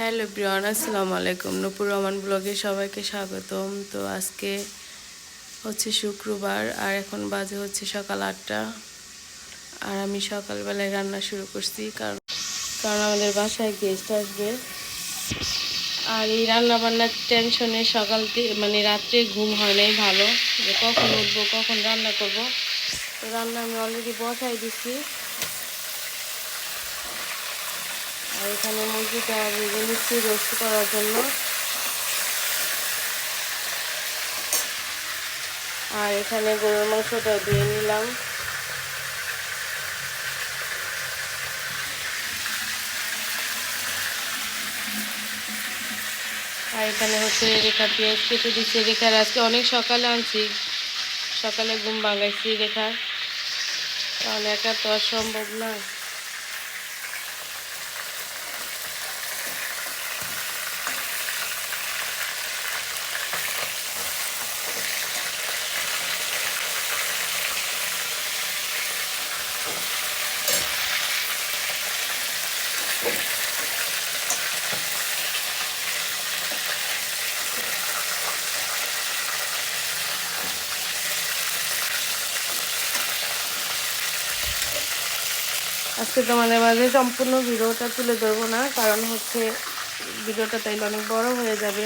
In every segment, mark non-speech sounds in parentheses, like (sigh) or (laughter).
Hello Brian, আসসালামু আলাইকুম। নুপুর রহমান ব্লগে সবাইকে স্বাগতম। তো আজকে হচ্ছে শুক্রবার আর এখন বাজে হচ্ছে সকাল আটটা। আর আমি সকালবেলায় রান্না শুরু করছি, কারণ কারণ আমাদের বাসায় গেস্ট আসবে। আর এই রান্না বান্নার টেনশনে সকাল মানে রাত্রে ঘুম হয় নাই ভালো। যে কখন উঠবো, কখন রান্না করব। তো রান্না আমি অলরেডি বসাই দিছি। আর এখানে মুরগিটা ভেজে নিচ্ছি রোস্ট করার জন্য। আর এখানে গরুর মাংসটা দিয়ে নিলাম। আর এখানে হচ্ছে রেখা পেঁয়াজ কেটে দিচ্ছি। রেখার আজকে অনেক সকালে আনছি। সকালে ঘুম ভাঙাইছি রেখার। কারণ একা তো আর সম্ভব না। আজকে তোমাদের মাঝে সম্পূর্ণ ভিডিওটা তুলে ধরবো না, কারণ হচ্ছে ভিডিওটা তাইলে অনেক বড় হয়ে যাবে।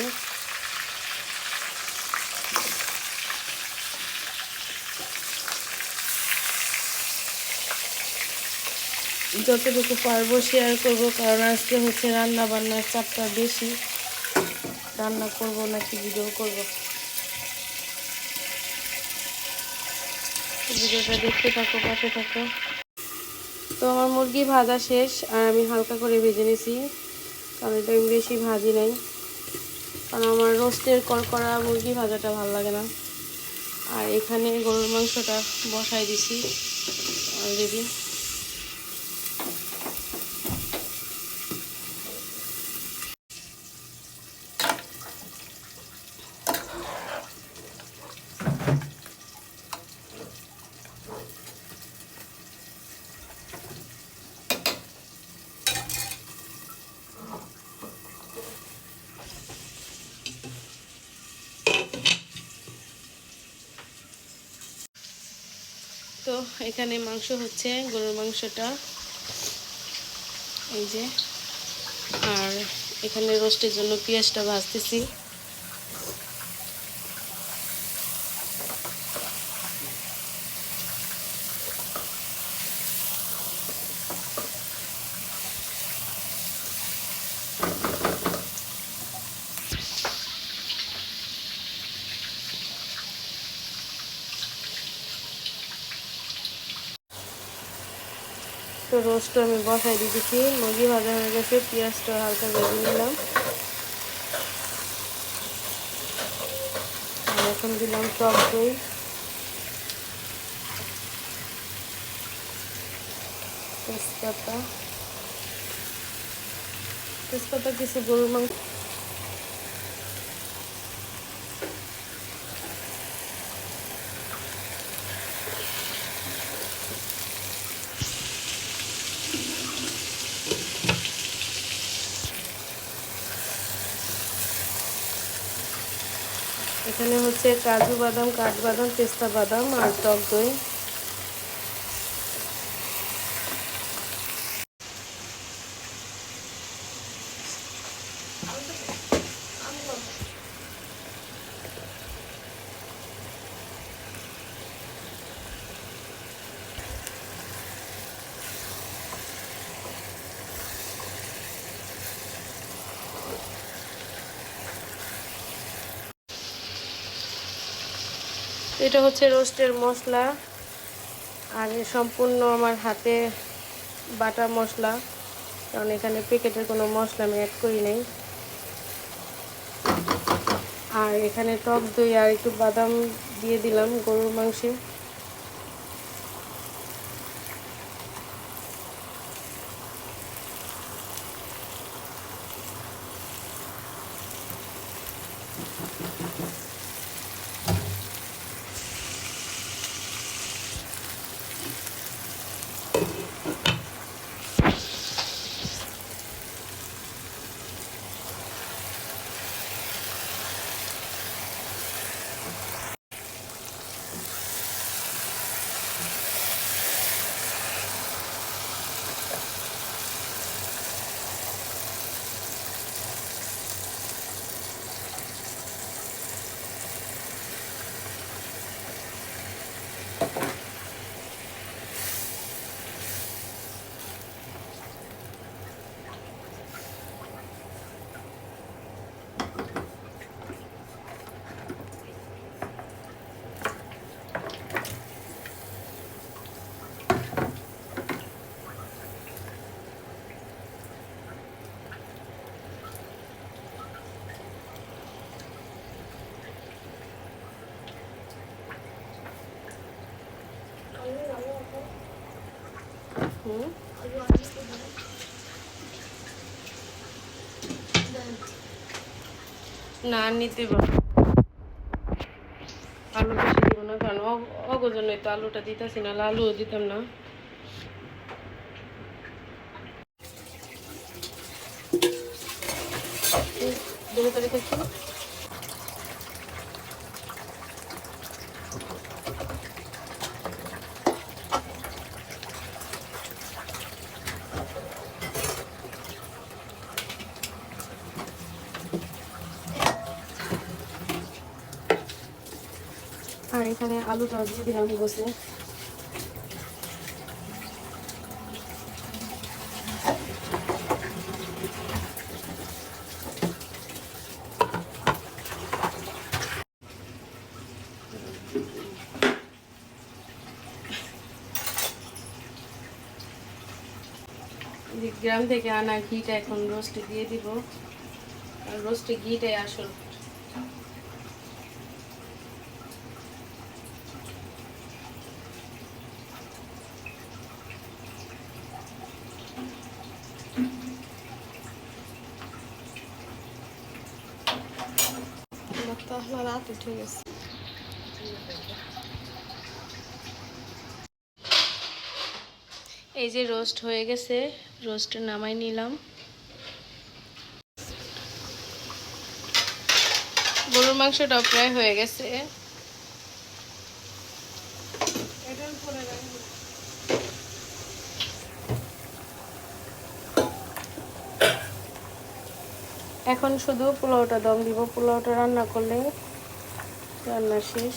যতটুকু পারব শেয়ার করব, কারণ আজকে হচ্ছে রান্না বান্নার চাপটা বেশি। রান্না করব নাকি ভিডিও করব? ভিডিওটা দেখতে থাকো, পাশে থাকো। তো আমার মুরগি ভাজা শেষ, আর আমি হালকা করে ভেজে নিয়েছি কারণ এটা আমি বেশি ভাজি নাই। কারণ আমার রোস্টের করা মুরগি ভাজাটা ভালো লাগে না। আর এখানে গরুর মাংসটা বসাই দিছি। অলরেডি তো এখানে মাংস হচ্ছে গরুর মাংসটা। এই যে। আর এখানে রোস্টের জন্য পেঁয়াজটা ভাজতেছি। তো রোস্ট আমি বসাই দিয়েছি। মুরগি ভাজা হয়ে গেছে, পেঁয়াজটা হালকা ভেজে নিলাম। আর এখন দিলাম টক দই। তেজপাতা। তেজপাতা কিছু গরুর মাংস। এখানে হচ্ছে কাজু বাদাম কাঠবাদাম পেস্তা বাদাম আর টক দই। এটা হচ্ছে রোস্টের মশলা আর সম্পূর্ণ আমার হাতে বাটা মশলা, কারণ এখানে প্যাকেটের কোনো মশলা আমি অ্যাড করি নাই আর এখানে টক দই আর একটু বাদাম দিয়ে দিলাম গরুর মাংসে হুম না নিতে পারব আলু বেশি দিব না, কারণ অগো জন্যই তো আলুটা দিতেছি না আলুও দিতাম না। দেখে তো রেখেছি আর আলুটা দিয়ে দিলাম গ্রাম থেকে আনা ঘিটা এখন রোস্টে দিয়ে দিব। রোস্টে ঘিটাই আসল। আমার তো আসলে রাত উঠে গেছে এই যে রোস্ট হয়ে গেছে রোস্ট নামাই নিলাম। গরুর মাংসটা প্রায় হয়ে গেছে। এখন শুধু পোলাওটা দম দিব। পোলাওটা রান্না করলে রান্না শেষ।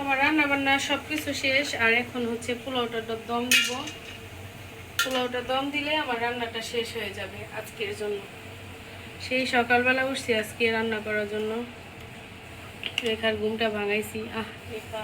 আমার রান্না বান্না সব কিছু শেষ, আর এখন হচ্ছে পোলাওটা দম দিব। পোলাওটা দম দিলে আমার রান্নাটা শেষ হয়ে যাবে আজকের জন্য। সেই সকালবেলা উঠছি আজকে রান্না করার জন্য। রেখার ঘুমটা ভাঙাইছি। আহ রেখা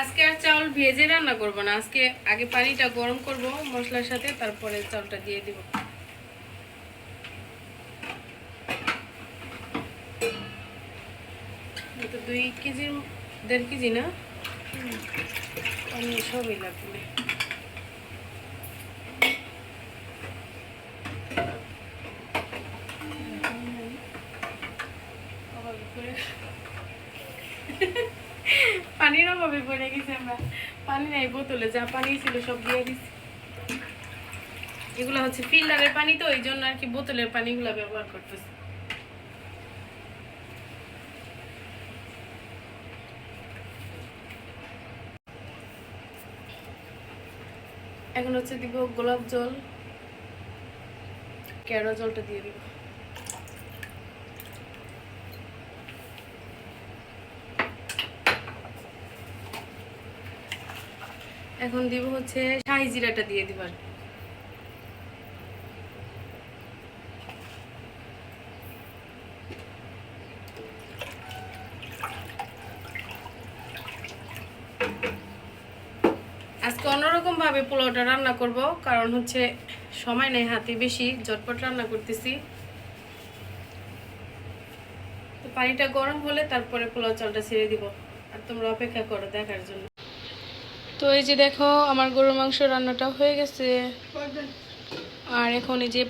আজকে আর চাউল ভেজে রান্না করব না। আজকে আগে পানিটা গরম করব মশলার সাথে তারপরে চালটা দিয়ে দিব। দুই কেজির দেড় কেজি না? সবই লাগবে অভাবে পড়ে- পানির অভাবে পড়ে গেছি আমরা। পানি নাই, বোতলে যা পানি ছিল সব দিয়ে দিছি। এগুলো হচ্ছে ফিল্টারের পানি তো, এই জন্য আর কি বোতলের পানিগুলো ব্যবহার করতেছি। এখন হচ্ছে দিব গোলাপ জল। কেরো জলটা দিয়ে দিব। এখন দিব হচ্ছে শাহি জিরাটা দিয়ে দিবার আজকে অন্যরকম ভাবে পোলাওটা রান্না করব, কারণ হচ্ছে সময় নেই হাতে, বেশি ঝটপট রান্না করতেছি। পানিটা গরম হলে তারপরে পোলাও চালটা ছেড়ে দিব। আর তোমরা অপেক্ষা করো দেখার জন্য। তো এই যে দেখো আমার গরুর মাংস রান্নাটা হয়ে গেছে। আর এখন এই যে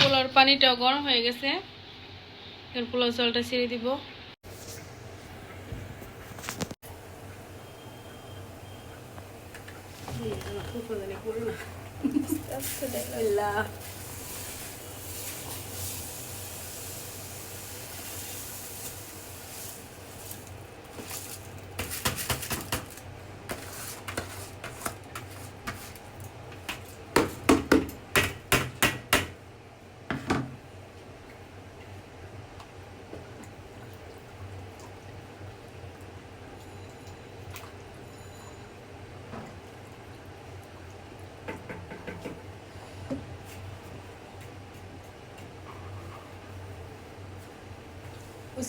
পোলার পানিটাও গরম হয়ে গেছে। এর পোলাও জলটা ছেড়ে দিব।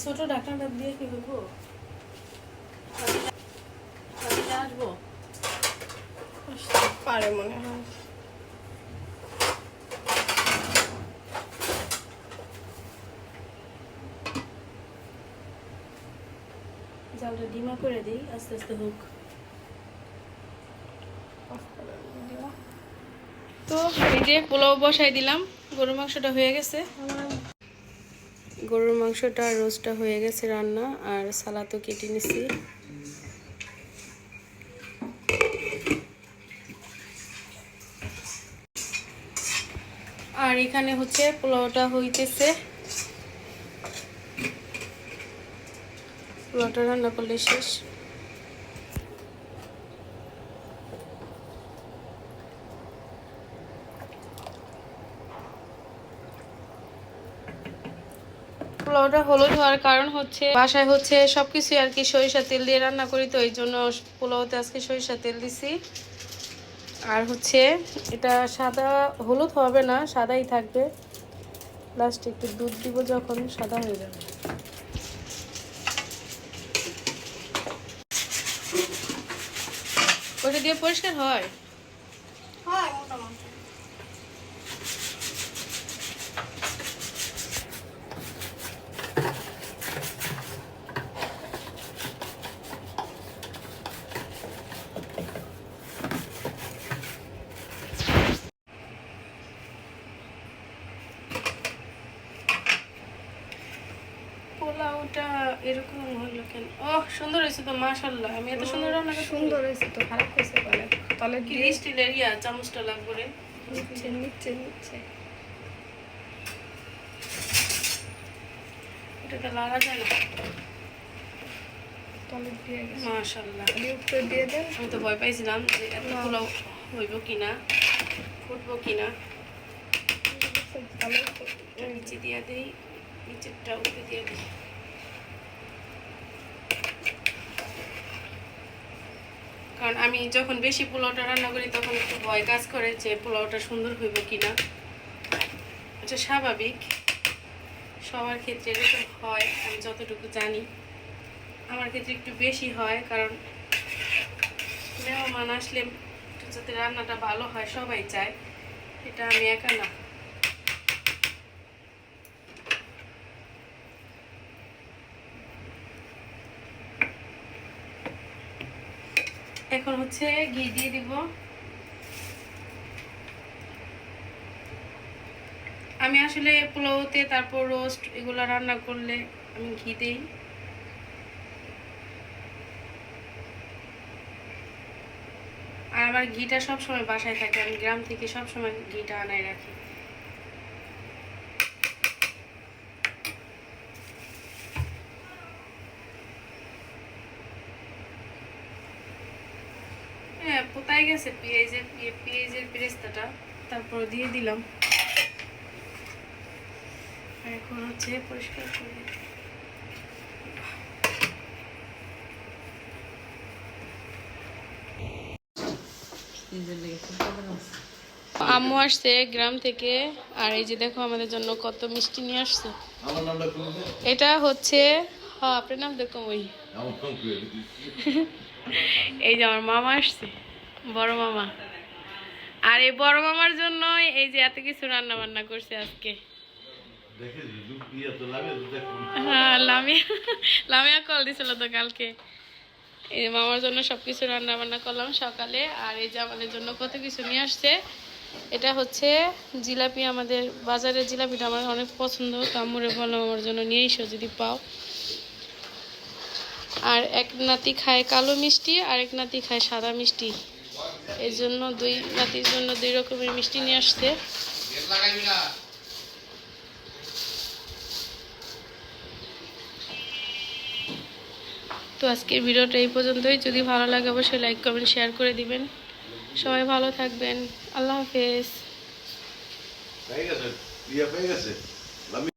ছোট ঢাকনাটা দিয়ে কি করব? আসব? পারে মনে হয়। জালটা ডিমা করে দিই আস্তে আস্তে হোক। তো এই যে পোলাও বসাই দিলাম গরুর মাংসটা হয়ে গেছে। গরুর মাংসটা রোজটা হয়ে গেছে রান্না, আর সালাদও কেটে নিছি। আর এখানে হচ্ছে পোলাওটা হইতেছে। পোলাওটা রান্না করলে শেষ। পোলাওটা হলুদ হওয়ার কারণ হচ্ছে বাসায় হচ্ছে সবকিছু আর কি সরিষা তেল দিয়ে রান্না করি, তো এই জন্য পোলাওতে আজকে সরিষা তেল দিছি। আর হচ্ছে এটা সাদা হলুদ হবে না, সাদাই থাকবে। লাস্টে একটু দুধ দিব যখন, সাদা হয়ে যাবে। ওটা দিয়ে পরিষ্কার হয়? পোলাওটা এরকম হইল কেন? ও সুন্দর হয়েছে তো মাশাল্লাহ আমি এত সুন্দর রান্না সুন্দর হয়েছে তো খারাপ হয়েছে বলে। তলে কি স্টিলের ইয়া চামচটা লাগবে। রে নিচ্ছে নিচ্ছে নিচ্ছে। এটা তো লাগা যায় না? তলে দিয়ে গেছে। মাশাল্লাহ দিয়ে দেন। আমি তো ভয় পাইছিলাম যে এত পোলাও হইব কিনা ফুটবো কিনা। নিচে দিয়ে দিই নিচেরটা উপরে দিয়ে দিই। কারণ আমি যখন বেশি পোলাওটা রান্না করি, তখন একটু ভয় কাজ করে যে পোলাওটা সুন্দর হইব কিনা। এটা স্বাভাবিক। সবার ক্ষেত্রে এরকম হয়, আমি যতটুকু জানি। আমার ক্ষেত্রে একটু বেশি হয়, কারণ মেহমান আসলে যাতে রান্নাটা ভালো হয়, সবাই চায়। এটা আমি একা না। এখন হচ্ছে ঘি দিয়ে দিব। আমি আসলে পোলাওতে তারপর রোস্ট এগুলো রান্না করলে আমি ঘি দিই। আর আমার ঘিটা সবসময় বাসায় থাকে, আমি গ্রাম থেকে সবসময় ঘিটা আনাই রাখি। হ্যাঁ পোতাই গেছে পেঁয়াজের পেঁয়াজের পেরেস্তাটা তারপর দিয়ে দিলাম। এখন হচ্ছে পরিষ্কার করে আম্মু আসছে গ্রাম থেকে আর এই যে দেখো আমাদের জন্য কত মিষ্টি নিয়ে আসছে। এটা হচ্ছে হ্যাঁ আপনার নাম দেখো ওই? (laughs) এই যে আমার মামা আসছে। বড় মামা। আর এই বড় মামার জন্য এই যে এত কিছু রান্না বান্না করছে আজকে। হ্যাঁ লামিয়া লামিয়া কল দিছিল তো কালকে। এই মামার জন্য সব কিছু রান্না বান্না করলাম সকালে আর এই যে আমাদের জন্য কত কিছু নিয়ে আসছে এটা হচ্ছে জিলাপি আমাদের বাজারের জিলাপিটা আমার অনেক পছন্দ কামড়ে বললাম আমার জন্য নিয়ে এসো যদি পাও। আর এক নাতি খায় কালো মিষ্টি আর এক নাতি খায় সাদা মিষ্টি। এই জন্য দুই নাতির জন্য দুই রকমের মিষ্টি নিয়ে আসছে। তো আজকের ভিডিওটা এই পর্যন্তই। যদি ভালো লাগে অবশ্যই লাইক কমেন্ট শেয়ার করে দিবেন। সবাই ভালো থাকবেন। আল্লাহ হাফেজ।